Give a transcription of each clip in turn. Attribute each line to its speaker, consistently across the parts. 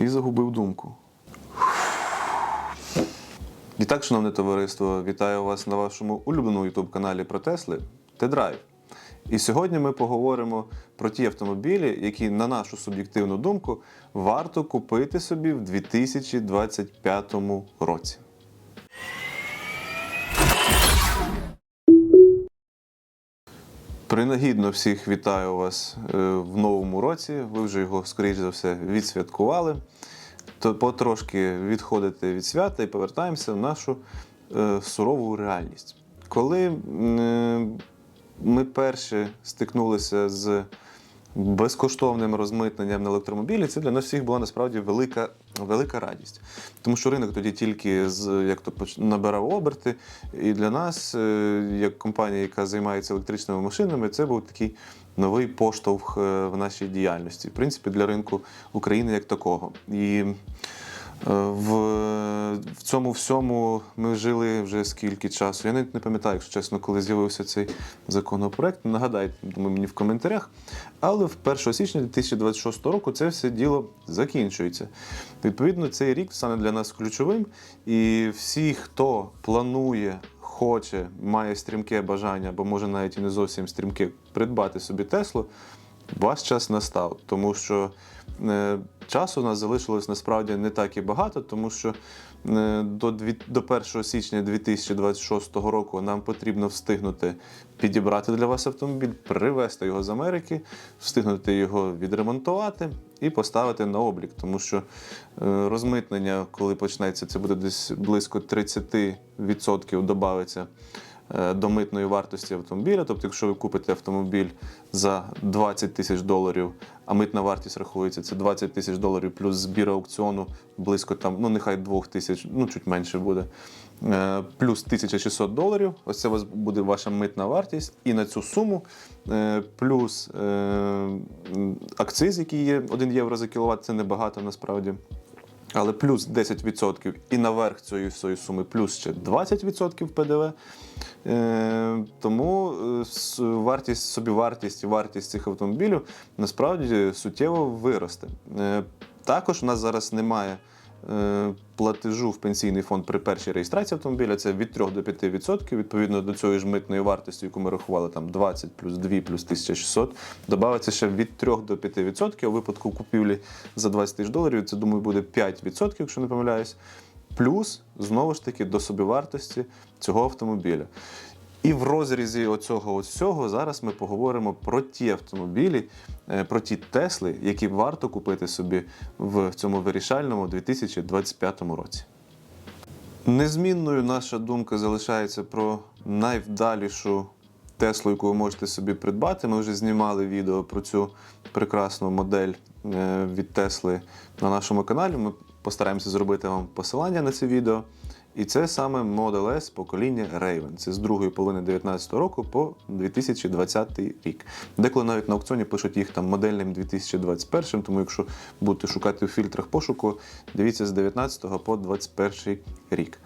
Speaker 1: І загубив думку. І так, шановне товариство, вітаю вас на вашому улюбленому ютуб-каналі про Тесли T-Drive. І сьогодні ми поговоримо про ті автомобілі, які, на нашу суб'єктивну думку, варто купити собі в 2025 році. Принагідно всіх вітаю вас е, в новому році. Ви вже його, скоріш за все, відсвяткували. То потрошки відходите від свята і повертаємося в нашу е, сурову реальність. Коли е, ми перші стикнулися з безкоштовним розмитненням на електромобілі, це для нас всіх була насправді велика, велика радість. Тому що ринок тоді тільки з, як то, набирав оберти. І для нас, е, як компанія, яка займається електричними машинами, це був такий новий поштовх е, в нашій діяльності. В принципі, для ринку України як такого. І В, в цьому всьому ми жили вже скільки часу. Я навіть не пам'ятаю, якщо чесно, коли з'явився цей законопроект. Нагадайте, думаю, мені в коментарях. Але в 1 січня 2026 року це все діло закінчується. Відповідно, цей рік стане для нас ключовим. І всі, хто планує, хоче, має стрімке бажання, або може навіть і не зовсім стрімке, придбати собі Теслу, ваш час настав, тому що е, часу у нас залишилось насправді не так і багато, тому що е, до, 1 січня 2026 року нам потрібно встигнути підібрати для вас автомобіль, привезти його з Америки, встигнути його відремонтувати і поставити на облік, тому що е, розмитнення, коли почнеться, це буде десь близько 30% додається е, до митної вартості автомобіля. Тобто, якщо ви купите автомобіль за 20 тисяч доларів, а митна вартість рахується, це 20 тисяч доларів плюс збір аукціону близько там, ну нехай 2 тисяч, ну чуть менше буде. е, Плюс 1600 доларів. Ось це вас буде ваша митна вартість. І на цю суму е, плюс е, акциз, який є 1 євро за кіловат, це небагато насправді. Але плюс 10% і наверх цієї всієї суми плюс ще 20% ПДВ. Е, тому е, вартість, собівартість і вартість цих автомобілів насправді суттєво виросте. Е, також у нас зараз немає платежу в пенсійний фонд при першій реєстрації автомобіля. Це від 3 до 5%. Відповідно до цієї ж митної вартості, яку ми рахували, там 20 плюс 2 плюс 1600. Добавиться ще від 3 до 5%. У випадку купівлі за 20 тисяч доларів, це думаю буде 5%, якщо не помиляюсь. Плюс знову ж таки до собівартості цього автомобіля. І в розрізі оцього всього зараз ми поговоримо про ті автомобілі, е, про ті Тесли, які варто купити собі в цьому вирішальному 2025 році. Незмінною наша думка залишається про найвдалішу Теслу, яку ви можете собі придбати. Ми вже знімали відео про цю прекрасну модель е, від Тесли на нашому каналі. Ми постараємося зробити вам посилання на це відео. І це саме Model S покоління Raven. Це з другої половини 2019 року по 2020 рік. Деколи навіть на аукціоні пишуть їх там модельним 2021, тому якщо будете шукати у фільтрах пошуку, дивіться з 19 по 21 рік.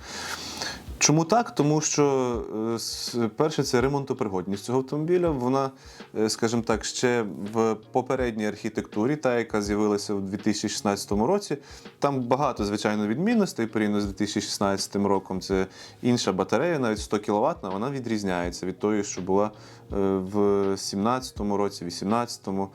Speaker 1: Чому так? Тому що е, перше, це ремонтопригодність цього автомобіля. Вона, е, скажімо так, ще в попередній архітектурі, та яка з'явилася у 2016 році. Там багато, звичайно, відмінностей порівняно з 2016 роком. Це інша батарея, навіть 100 кВт, вона відрізняється від тої, що була в 2017 році, 18-му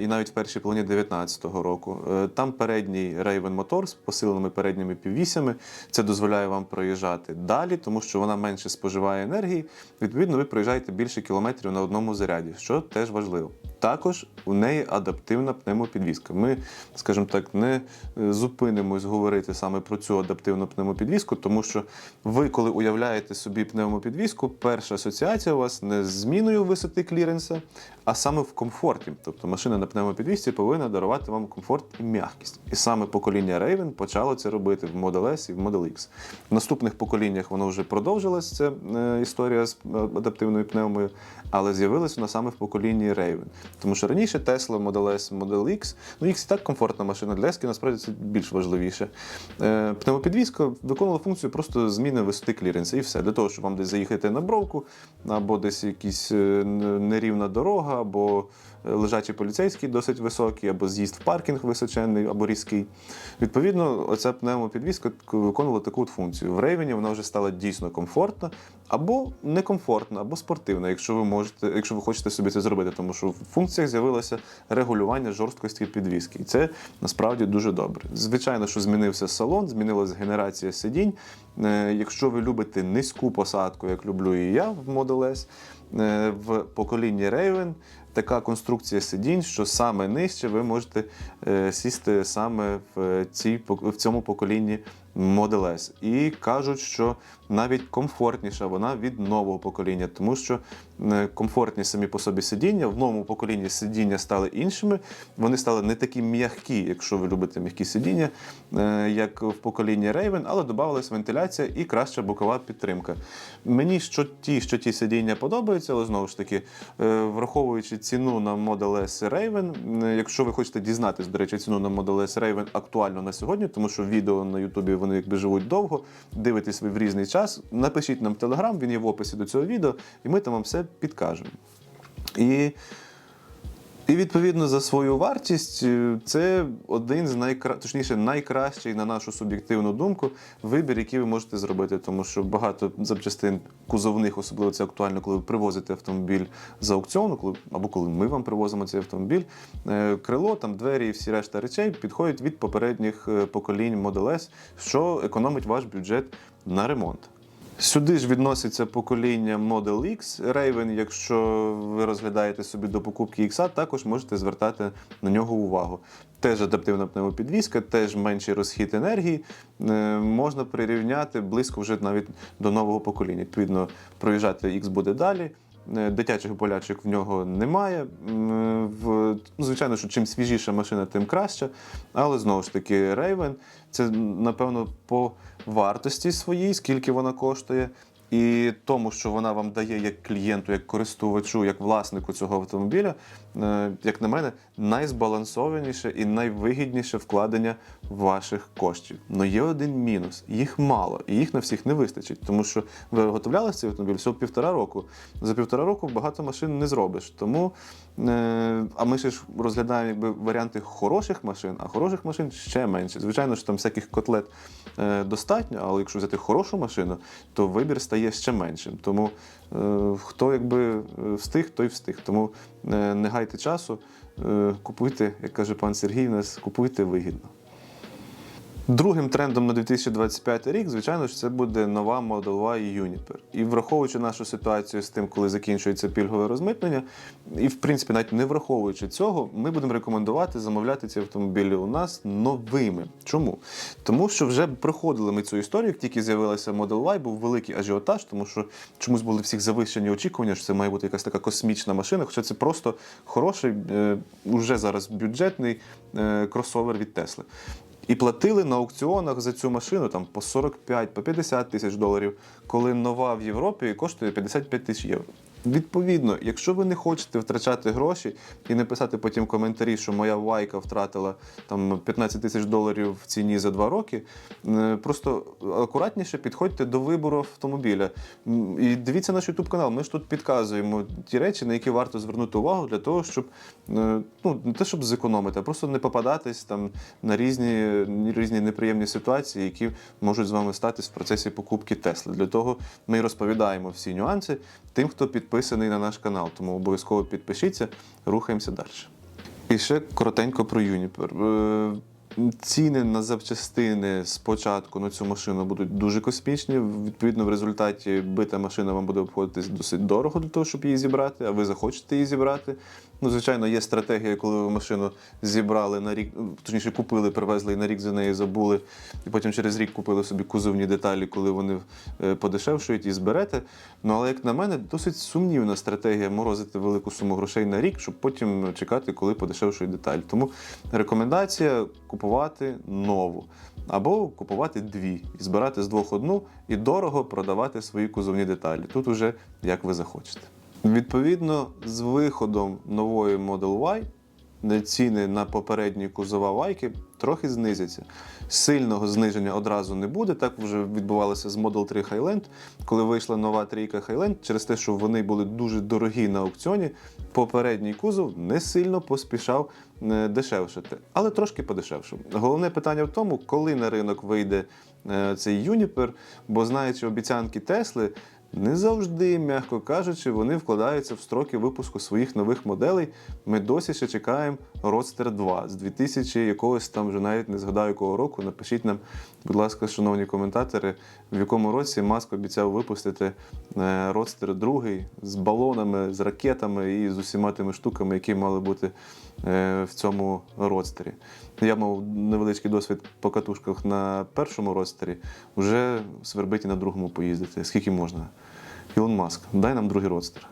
Speaker 1: і навіть в першій половині 2019 року. Е, Там передній Raven мотор з посиленими передніми піввісями. Це дозволяє вам проїжджати далі, тому що вона менше споживає енергії. Відповідно, ви проїжджаєте більше кілометрів на одному заряді, що теж важливо. Також у неї адаптивна пневмопідвізка. Ми, скажімо так, не е, зупинимось говорити саме про цю адаптивну пневмопідвізку, тому що ви, коли уявляєте собі пневмопідвізку, перша асоціація у вас не з зміною висоти кліренса, а саме в комфорті. Тобто машина на пневмопідвізці повинна дарувати вам комфорт і м'якість. І саме покоління Raven почало це робити в Model S і в Model X. В наступних поколіннях воно вже продовжилось, ця е, історія з е, адаптивною пневмою, але з'явилась вона саме в поколінні Raven. Тому що раніше Tesla, Model S, Model X, ну X і так комфортна машина для S, насправді це більш важливіше. Е, Пневмопідвізка виконувала функцію просто зміни висоти кліренса і все. Для того, щоб вам десь заїхати на бровку, або десь якась е, нерівна дорога, або лежачий поліцейський досить високий, або з'їзд в паркінг височенний, або різкий. Відповідно, оця пневмопідвізка виконувала таку от функцію. В рейвені вона вже стала дійсно комфортна, або некомфортна, або спортивна, якщо ви можете, якщо ви хочете собі це зробити, тому що в функціях з'явилося регулювання жорсткості підвіски. І це насправді дуже добре. Звичайно, що змінився салон, змінилася генерація сидінь. Е, Якщо ви любите низьку посадку, як люблю і я в Model S, е, в поколінні Raven така конструкція сидінь, що саме нижче ви можете е, сісти саме в, цій, пок- в цьому поколінні Model S. І кажуть, що навіть комфортніша вона від нового покоління, тому що е, комфортні самі по собі сидіння. В новому поколінні сидіння стали іншими. Вони стали не такі м'які, якщо ви любите м'які сидіння, е, як в поколінні Raven, але додавалась вентиляція і краща бокова підтримка. Мені що ті, що ті сидіння подобаються, але знову ж таки, е, враховуючи ціну на Model S Raven, якщо ви хочете дізнатись, до речі, ціну на Model S Raven актуально на сьогодні, тому що відео на Ютубі вони якби живуть довго, дивитесь ви в різний час. Напишіть нам в Телеграм, він є в описі до цього відео, і ми там вам все підкажемо. І і відповідно за свою вартість е, це один з найкра... точніше, найкращий, на нашу суб'єктивну думку, вибір, який ви можете зробити, тому що багато запчастин кузовних, особливо це актуально, коли ви привозите автомобіль з аукціону, коли або коли ми вам привозимо цей автомобіль. е, Крило, там двері і всі решта речей підходять від попередніх е, поколінь Model S, що економить ваш бюджет на ремонт. Сюди ж відноситься покоління Model X Raven. Якщо ви розглядаєте собі до покупки X, також можете звертати на нього увагу. Теж адаптивна пневмопідвізка, теж менший розхід енергії. Е, Можна прирівняти близько вже навіть до нового покоління. Відповідно, проїжджати X буде далі. Е, Дитячих болячок в нього немає. Ну, звичайно, що чим свіжіша машина, тим краще. Але знову ж таки, Raven це напевно по вартості своїй, скільки вона коштує, і тому, що вона вам дає як клієнту, як користувачу, як власнику цього автомобіля, е, як на мене, найзбалансованіше і найвигідніше вкладення ваших коштів. Но є один мінус: їх мало, і їх на всіх не вистачить, тому що ви виготовляли цей автомобіль всього півтора року. За півтора року багато машин не зробиш. Тому, а ми ще ж розглядаємо якби варіанти хороших машин, а хороших машин ще менше. Звичайно ж, там всяких котлет е, достатньо, але якщо взяти хорошу машину, то вибір стає ще меншим. Тому е, хто якби е, встиг, той встиг. Тому е, не гайте часу, е, купуйте, як каже пан Сергій, нас купуйте вигідно. Другим трендом на 2025 рік, звичайно ж, це буде нова Y Juniper. І враховуючи нашу ситуацію з тим, коли закінчується пільгове розмитнення, і в принципі, навіть не враховуючи цього, ми будемо рекомендувати замовляти ці автомобілі у нас новими. Чому? Тому що вже проходили ми цю історію, як тільки з'явилася Model Y, був великий ажіотаж, тому що чомусь були всіх завищені очікування, що це має бути якась така космічна машина, хоча це просто хороший, е, уже зараз бюджетний е, кросовер від Тесли. І платили на аукціонах за цю машину там по 45, по 50 тисяч доларів, коли нова в Європі коштує 55 тисяч євро. Відповідно, якщо ви не хочете втрачати гроші і не писати потім коментарі, що моя вайка втратила там 15 тисяч доларів в ціні за два роки, просто акуратніше підходьте до вибору автомобіля. І дивіться наш YouTube канал. Ми ж тут підказуємо ті речі, на які варто звернути увагу для того, щоб е, ну не те, щоб зекономити, а просто не попадатись там на різні, різні неприємні ситуації, які можуть з вами статись в процесі покупки Тесли. Для того ми розповідаємо всі нюанси тим, хто підписаний на наш канал. Тому обов'язково підпишіться, рухаємося далі. І ще коротенько про Юніпер. Е, Ціни на запчастини спочатку на цю машину будуть дуже космічні. Відповідно, в результаті бита машина вам буде обходитись досить дорого для того, щоб її зібрати, а ви захочете її зібрати. Ну, звичайно, є стратегія, коли ви машину зібрали на рік, точніше купили, привезли і на рік за неї забули, і потім через рік купили собі кузовні деталі, коли вони е, подешевшують і зберете. Ну але як на мене, досить сумнівна стратегія морозити велику суму грошей на рік, щоб потім чекати, коли подешевшують деталі. Тому рекомендація купувати нову або купувати дві і збирати з двох одну і дорого продавати свої кузовні деталі. Тут уже як ви захочете. Відповідно, з виходом нової Model Y ціни на попередні кузова вайки трохи знизяться. Сильного зниження одразу не буде. Так вже відбувалося з Model 3 Highland, коли вийшла нова трійка Highland, через те, що вони були дуже дорогі на аукціоні. Попередній кузов не сильно поспішав е, дешевшити, але трошки подешевшив. Головне питання в тому, коли на ринок вийде е, цей юніпер, бо знаючи обіцянки Тесли. Не завжди, м'яко кажучи, вони вкладаються в строки випуску своїх нових моделей. Ми досі ще чекаємо Roadster 2 з 2000 якогось там вже навіть не згадаю якого року. Напишіть нам, будь ласка, шановні коментатори, в якому році Маск обіцяв випустити е, Roadster 2 з балонами, з ракетами і з усіма тими штуками, які мали бути е, в цьому родстері. Я мав невеличкий досвід по катушках на першому родстері, вже свербить і на другому поїздити. Скільки можна? Ілон Маск, дай нам другий родстер.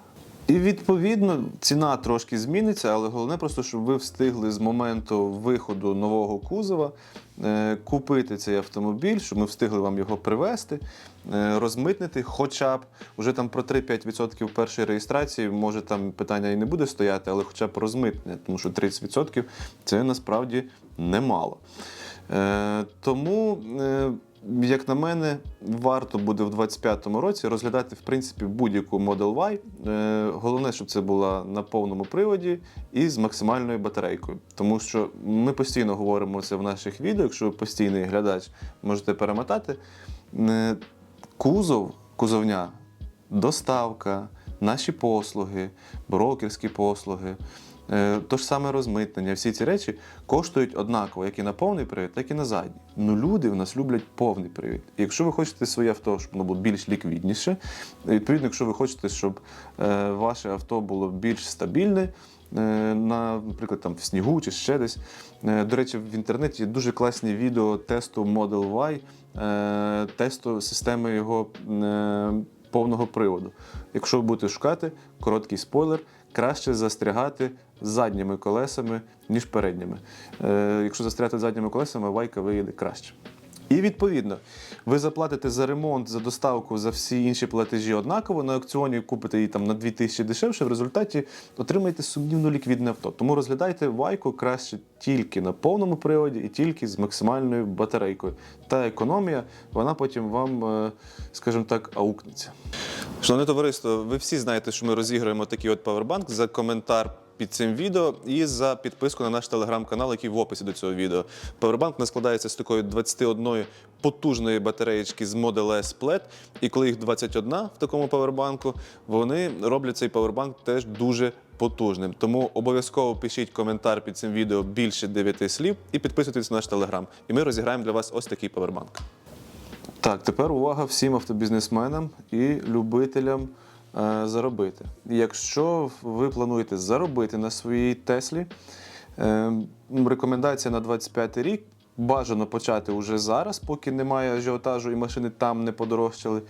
Speaker 1: І відповідно ціна трошки зміниться, але головне просто, щоб ви встигли з моменту виходу нового кузова е, купити цей автомобіль, щоб ми встигли вам його привезти, е, розмитнити, хоча б уже там про 3-5% першої реєстрації, може там питання і не буде стояти, але хоча б розмитнення, тому що 30% це насправді немало. Е, тому. Е, як на мене, варто буде в 25-му році розглядати в принципі будь-яку Model Y. Е, Головне, щоб це була на повному приводі і з максимальною батарейкою. Тому що ми постійно говоримо це в наших відео. Якщо ви постійний глядач, можете перемотати. Кузов, кузовня, доставка, наші послуги, брокерські послуги. Е, То ж саме розмитнення, всі ці речі коштують однаково, як і на повний привід, так і на задній. Ну люди в нас люблять повний привід. І якщо ви хочете своє авто, щоб воно було більш ліквідніше, відповідно, якщо ви хочете, щоб е, ваше авто було більш стабільне, е, наприклад, там в снігу чи ще десь. До речі, в інтернеті є дуже класні відео тесту Model Y, тесту системи його повного приводу. Якщо ви будете шукати, короткий спойлер, краще застрягати задніми колесами, ніж передніми. Е, якщо застрягати задніми колесами, вайка виїде краще. І відповідно, ви заплатите за ремонт, за доставку, за всі інші платежі однаково. На аукціоні купите її там на 2000 дешевше. В результаті отримаєте сумнівно ліквідне авто. Тому розглядайте вайку краще тільки на повному приводі і тільки з максимальною батарейкою. Та економія, вона потім вам, е, скажімо так, аукнеться. Шановне товариство, ви всі знаєте, що ми розіграємо такий от павербанк за коментар під цим відео і за підписку на наш телеграм-канал, який в описі до цього відео. Павербанк нас складається з такої 21 потужної батареєчки з Model S Plaid. І коли їх 21 в такому павербанку, вони роблять цей павербанк теж дуже потужним. Тому обов'язково пишіть коментар під цим відео більше 9 слів і підписуйтесь на наш телеграм. І ми розіграємо для вас ось такий павербанк. Так, тепер увага всім автобізнесменам і любителям е, заробити. Якщо ви плануєте заробити на своїй Теслі, е, рекомендація на 25 рік. Бажано почати вже зараз, поки немає ажіотажу і машини там не подорожчали.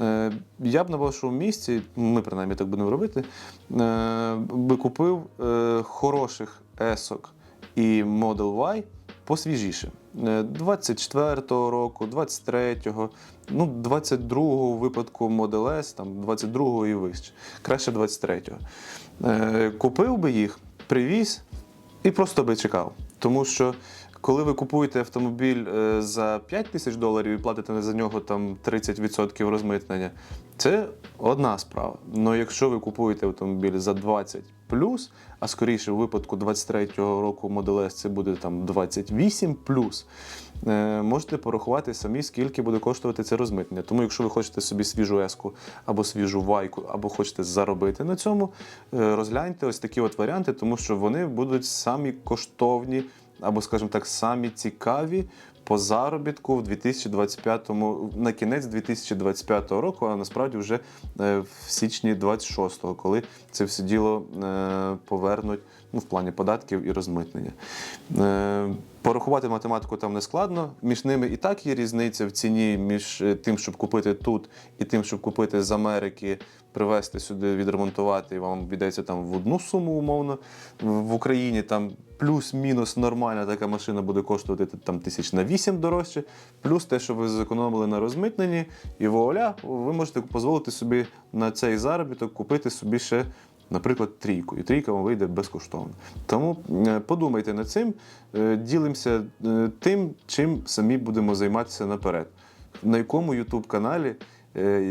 Speaker 1: Е, я б на вашому місці, ми принаймні так будемо робити, е, би купив е, хороших есок і Model Y посвіжіше. Е, 24-го року, 23-го, ну, 22-го у випадку Model S, там, 22-го і вище. Краще 23-го. Е, Купив би їх, привіз і просто би чекав. Тому що коли ви купуєте автомобіль е, за 5 тисяч доларів і платите за нього там 30% розмитнення, це одна справа. Але якщо ви купуєте автомобіль за 20 плюс, а скоріше у випадку 23-го року Model S це буде там 28 плюс, е, можете порахувати самі, скільки буде коштувати це розмитнення. Тому, якщо ви хочете собі свіжу еску або свіжу вайку, або хочете заробити на цьому, е, розгляньте ось такі от варіанти, тому що вони будуть самі коштовні або, скажімо так, самі цікаві по заробітку в 2025-му, на кінець 2025 року, а насправді вже е, в січні 26-го, коли це все діло е, повернуть ну, в плані податків і розмитнення. Е, Порахувати математику там не складно. Між ними і так є різниця в ціні між тим, щоб купити тут, і тим, щоб купити з Америки, привезти сюди, відремонтувати, і вам обійдеться там в одну суму умовно. В Україні там плюс-мінус нормальна така машина буде коштувати там тисяч на 8 дорожче, плюс те, що ви зекономили на розмитненні, і вуаля, ви можете дозволити собі на цей заробіток купити собі ще наприклад, трійку, і трійка вам вийде безкоштовно. Тому е, подумайте над цим, е, ділимося е, тим, чим самі будемо займатися наперед. На якому YouTube каналі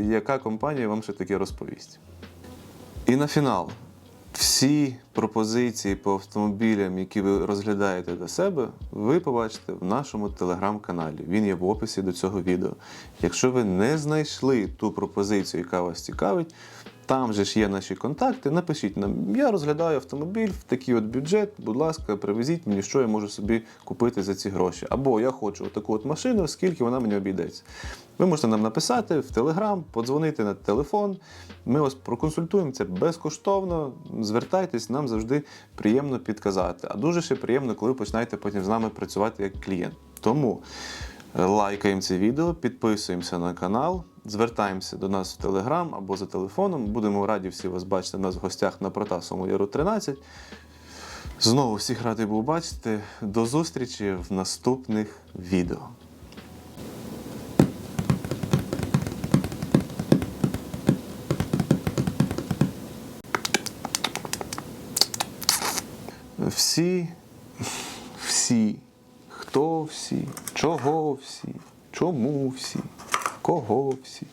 Speaker 1: яка компанія вам ще таке розповість. І на фінал. Всі пропозиції по автомобілям, які ви розглядаєте для себе, ви побачите в нашому телеграм-каналі. Він є в описі до цього відео. Якщо ви не знайшли ту пропозицію, яка вас цікавить, там же ж є наші контакти. Напишіть нам, я розглядаю автомобіль в такий от бюджет, будь ласка, привезіть мені, що я можу собі купити за ці гроші. Або я хочу таку от машину, скільки вона мені обійдеться. Ви можете нам написати в Телеграм, подзвонити на телефон. Ми вас проконсультуємо це безкоштовно. Звертайтесь, нам завжди приємно підказати. А дуже ще приємно, коли ви починаєте потім з нами працювати як клієнт. Тому е, лайкаємо це відео, підписуємося на канал, звертаємося до нас в Телеграм або за телефоном. Будемо раді всі вас бачити нас в гостях на Протасовому Яру 13. Знову всіх радий був бачити. До зустрічі в наступних відео. Всі, всі, хто всі, чого всі, чому всі, кого всі.